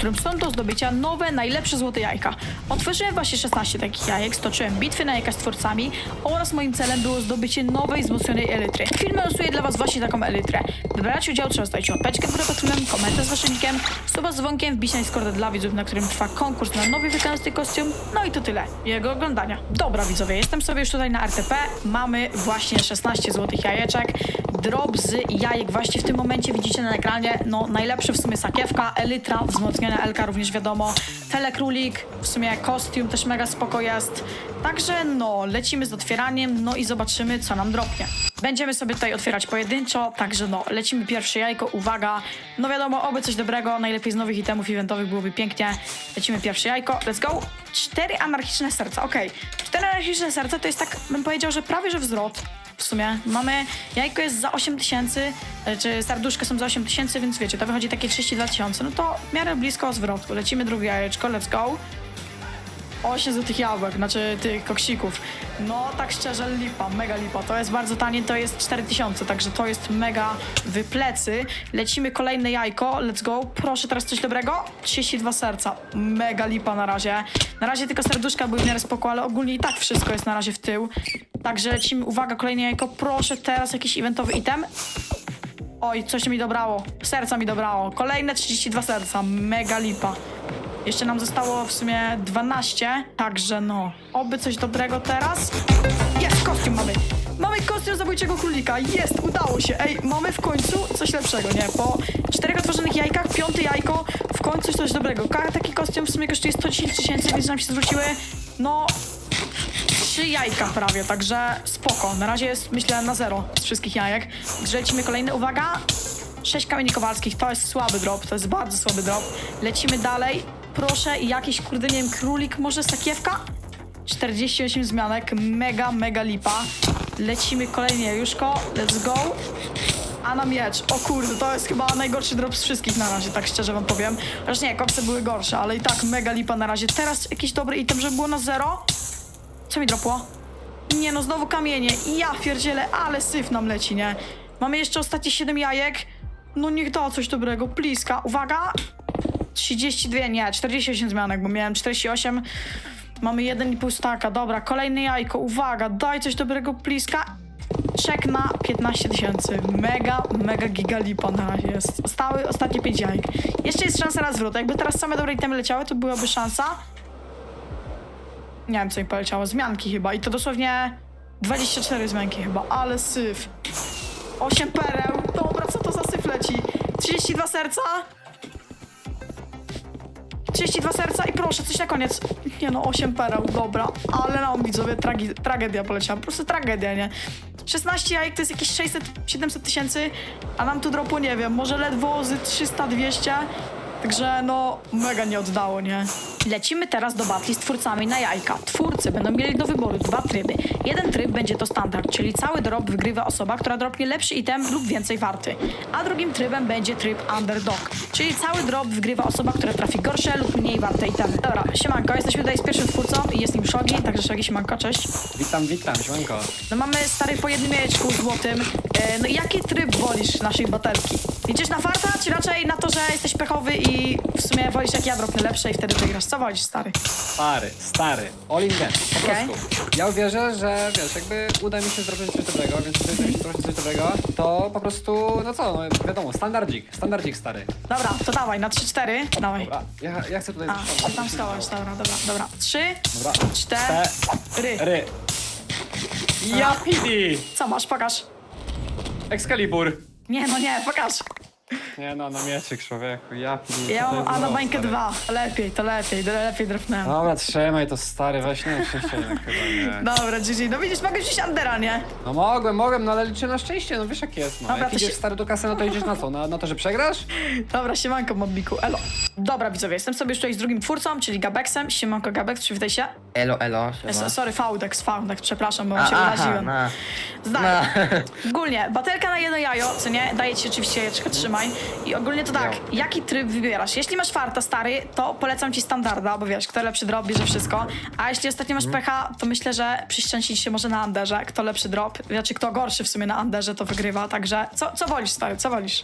którym są do zdobycia nowe, najlepsze złote jajka. Otworzyłem właśnie 16 takich jajek, stoczyłem bitwy na jajka z twórcami oraz moim celem było zdobycie nowej, wzmocnionej elitry. W filmie losuję dla was właśnie taką elytrę. By brać udział trzeba zostawić łapeczkę pod filmem, komentarz z waszym nickiem, suba z dzwonkiem, wbić na Discorda dla widzów, na którym trwa konkurs na nowy wykonany kostium. No i to tyle. Jego oglądania. Dobra widzowie, jestem sobie już tutaj na RTP. Mamy właśnie 16 złotych jajeczek. Drop z jajek właśnie w tym momencie widzicie na ekranie. No najlepszy w sumie sakiewka, elytra, wzmocniona Elka również wiadomo. Telekrólik, w sumie kostium też mega spoko jest. Także no, lecimy z otwieraniem, no i zobaczymy co nam dropnie. Będziemy sobie tutaj otwierać pojedynczo, także no, lecimy pierwsze jajko, uwaga. No wiadomo, oby coś dobrego, najlepiej z nowych itemów eventowych byłoby pięknie. Lecimy pierwsze jajko, let's go. Cztery anarchiczne serca, okej. Cztery anarchiczne serca to jest tak, bym powiedział, że prawie że wzrot. W sumie mamy, jajko jest za 8 tysięcy, e, czy serduszka są za 8 tysięcy, więc wiecie, to wychodzi takie 32 tysiące, no to w miarę blisko zwrotu. Lecimy drugie jajeczko, let's go. 8 złotych jabłek, znaczy tych koksików. No tak szczerze, lipa, mega lipa. To jest bardzo tanie, to jest 4000, także to jest mega w plecy. Lecimy kolejne jajko, let's go. Proszę teraz coś dobrego. 32 serca, mega lipa na razie. Na razie tylko serduszka były w miarę spoko, ale ogólnie i tak wszystko jest na razie w tył. Także lecimy, uwaga, kolejne jajko. Proszę teraz jakiś eventowy item. Oj, coś mi dobrało. Serca mi dobrało. Kolejne 32 serca. Mega lipa. Jeszcze nam zostało w sumie 12, także no. Oby coś dobrego teraz. Jest, kostium mamy. Mamy kostium zabójczego królika. Jest, udało się. Ej, mamy w końcu coś lepszego, nie? Po czterech otworzonych jajkach, piąte jajko, w końcu coś dobrego. Taki kostium w sumie kosztuje 110 tysięcy, więc nam się zwróciły, no, trzy jajka prawie, także spoko. Na razie jest, myślę, na zero z wszystkich jajek. Lecimy kolejny, uwaga. Sześć kamieni kowalskich, to jest słaby drop, to jest bardzo słaby drop. Lecimy dalej. Proszę, jakiś, kurde, nie wiem, królik, może sakiewka? 48 zmianek, mega, mega lipa. Lecimy kolejnie, Juszko, let's go. A na miecz, o kurde, to jest chyba najgorszy drop z wszystkich na razie, tak szczerze wam powiem. Chociaż nie, kopce były gorsze, ale i tak mega lipa na razie. Teraz jakiś dobry item, żeby było na zero. Co mi dropło? Nie no, znowu kamienie. Ja pierdzielę, ale syf nam leci, nie? Mamy jeszcze ostatnie 7 jajek. No niech da coś dobrego, pliska. Uwaga! 32, nie, 48 zmianek, bo miałem 48. Mamy 1,5 staka, dobra, kolejne jajko, uwaga, daj coś dobrego, pliska. Czek na 15 tysięcy. Mega, mega gigalipa na razie jest. Stały ostatnie 5 jajek. Jeszcze jest szansa na zwrot. Jakby teraz same dobre itemy leciały, to byłaby szansa. Nie wiem, co mi poleciało. Zmianki chyba. I to dosłownie 24 zmianki chyba, ale syf. 8 pereł. Dobra, co to za syf leci? 32 serca. 32 serca i proszę, coś na koniec. Nie no, 8 pereł, dobra. Ale nam widzowie, tragi- tragedia poleciała. Po prostu tragedia, nie? 16 jajek to jest jakieś 600-700 tysięcy, a nam tu dropu, nie wiem, może ledwo z 300-200. Także no, mega nie oddało, nie? Lecimy teraz do batli z twórcami na jajka. Twórcy będą mieli do wyboru dwa tryby. Jeden tryb będzie to standard, czyli cały drop wygrywa osoba, która dropnie lepszy item lub więcej warty. A drugim trybem będzie tryb underdog, czyli cały drop wygrywa osoba, która trafi gorsze lub mniej warte itemy. Dobra, siemanko, jesteśmy tutaj z pierwszym twórcą i jest nim Shogi, także Shogi, siemanko, cześć. Witam, witam, siemanko. No mamy stary po jednym jajeczku złotym. E, no i jaki tryb wolisz naszej batelki? Idziesz na farta, czy raczej na to, że jesteś pechowy i w sumie wolisz jak ja dropnę lepsze i wtedy wygrasz? Co wolisz, stary? Stary, stary, all in one, po Okej. prostu. Ja uwierzę, że wiesz, jakby uda mi się zrobić coś dobrego, więc jeżeli mi się zrobić coś dobrego, to po prostu, no co, no wiadomo, standardzik, standardzik stary. Dobra, to dawaj, na 3-4. Dawaj. Dobra, ja, ja chcę tutaj... A, ty tam stałaś, dobra, dobra, dobra. Trzy, Dobra, cztery. ry. Ja pidi! Co masz, pokaż. Excalibur. Nie, no nie, pokaż. Nie no, na mieczyk człowieku, ja pidi. Ja mam jest A na za bańkę stary? dwa. Lepiej, to lepiej, to lepiej drapnąłem. Dobra, trzymaj to stary, weź nie, szczęście jednak chyba nie. Dobra, GG. No widzisz, mogę wziąć Andera, nie? No mogłem, mogłem, no ale liczę na szczęście, no wiesz jak jest, no. Dobra, jak to idziesz się- stary do kasy, no to idziesz na co? Na, na to, że przegrasz? Dobra, siemanko, Mobiku, elo. Dobra, widzowie, jestem sobie już tutaj z drugim twórcą, czyli Gabeksem. Siemanko, Gabex, przywitaj się. Elo, elo, siema. S- Sorry, Faudex, Faudex, przepraszam, bo A, się aha, uraziłem. na. Zdaję. Ogólnie, batelka na jedno jajo, co nie? Daje ci oczywiście jajeczkę, trzymaj. I ogólnie to tak, jaki tryb wybierasz? Jeśli masz farta, stary, to polecam ci standarda, bo wiesz, kto lepszy drop, bierze wszystko. A jeśli ostatnio masz Mhm. pecha, to myślę, że przyszczęścić się może na Anderze. Kto lepszy drop, znaczy kto gorszy w sumie na Anderze, to wygrywa. Także co, co wolisz, stary, co wolisz?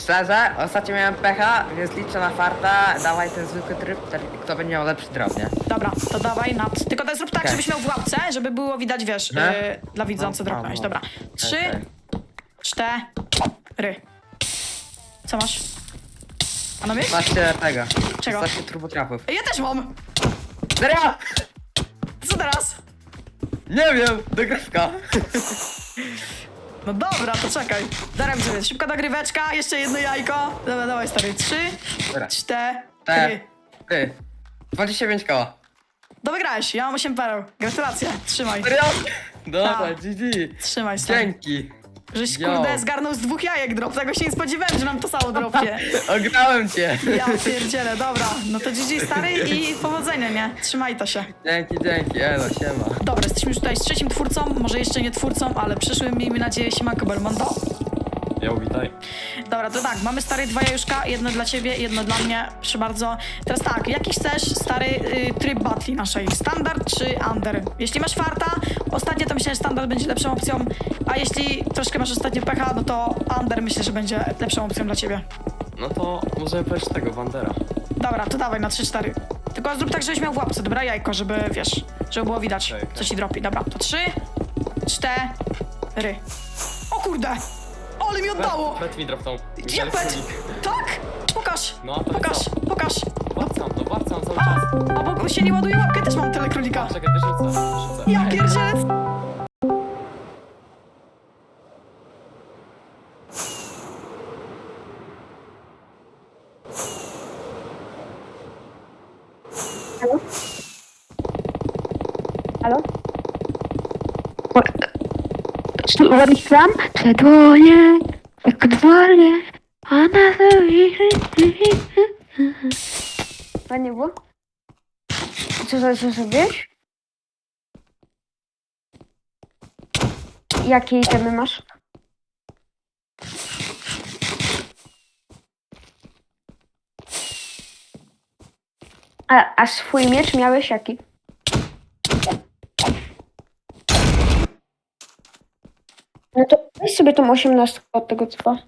Szczerze, ostatnio miałem pecha, więc liczę na farta. Dawaj ten zwykły tryb, ten, kto będzie miał lepszy drop, nie? Dobra, to dawaj nad. Tylko to zrób tak, Okej. żebyś miał w łapce, żeby było widać, wiesz, yy, dla widzących No, dropnąłeś. no. Dobra. Trzy, Okej. cztery. Co masz? Panowie? 16 tego. Czego? 16 turbotrapów. Ja też mam! Serio? Co teraz? Nie wiem, dogrywka. No dobra, to czekaj. Mi sobie szybka dogryweczka, jeszcze jedno jajko. Dobra, dawaj stary. Trzy, Dobra. cztery. Te. Ty. 25 koła. To wygrałeś, ja mam 8 pereł. Gratulacje, trzymaj. Serio? Dobra, Tak. GG. Trzymaj stary. Dzięki. Żeś Yo. kurde zgarnął z dwóch jajek drop, tego się nie spodziewałem, że nam to samo dropnie. Ograłem cię. Ja pierdzielę, dobra. No to GG stary i powodzenia, nie? Trzymaj to się. Dzięki, dzięki. Elo, siema. Dobra, jesteśmy już tutaj z trzecim twórcą, może jeszcze nie twórcą, ale przyszłym, miejmy nadzieję, siemanko Belmondo. Ja witaj. Dobra, to tak, mamy stary dwa jajuszka, jedno dla ciebie, jedno dla mnie, proszę bardzo. Teraz tak, jaki chcesz stary y, tryb battle naszej, standard czy under? Jeśli masz farta, ostatnio to myślę, że standard będzie lepszą opcją, a jeśli troszkę masz ostatnio pecha, no to under myślę, że będzie lepszą opcją dla ciebie. No to możemy powiedzieć tego, Wandera. Dobra, to dawaj na 3-4. Tylko zrób tak, żebyś miał w łapce, dobra, jajko, żeby, wiesz, żeby było widać, Okej, okej. co ci dropi. Dobra, to 3, 4. O kurde! Ale mi oddało! Pet mi dropnął. Japet! Tak? Pokaż! No, to Pokaż, co? pokaż! Warcam, to warcam cały A, czas. a bo się nie ładuje łapkę, też mam tyle królika. Czekaj, wyrzucę, wyrzucę. Ja pierdzielec! Halo? Uważam, że dłonie, jak dwoje, a na. Fajnie było? Co, co, co zrobiłeś? Jakie itemy masz? A, a swój miecz miałeś jaki? No to weź sobie tą osiemnastkę od tego cypa.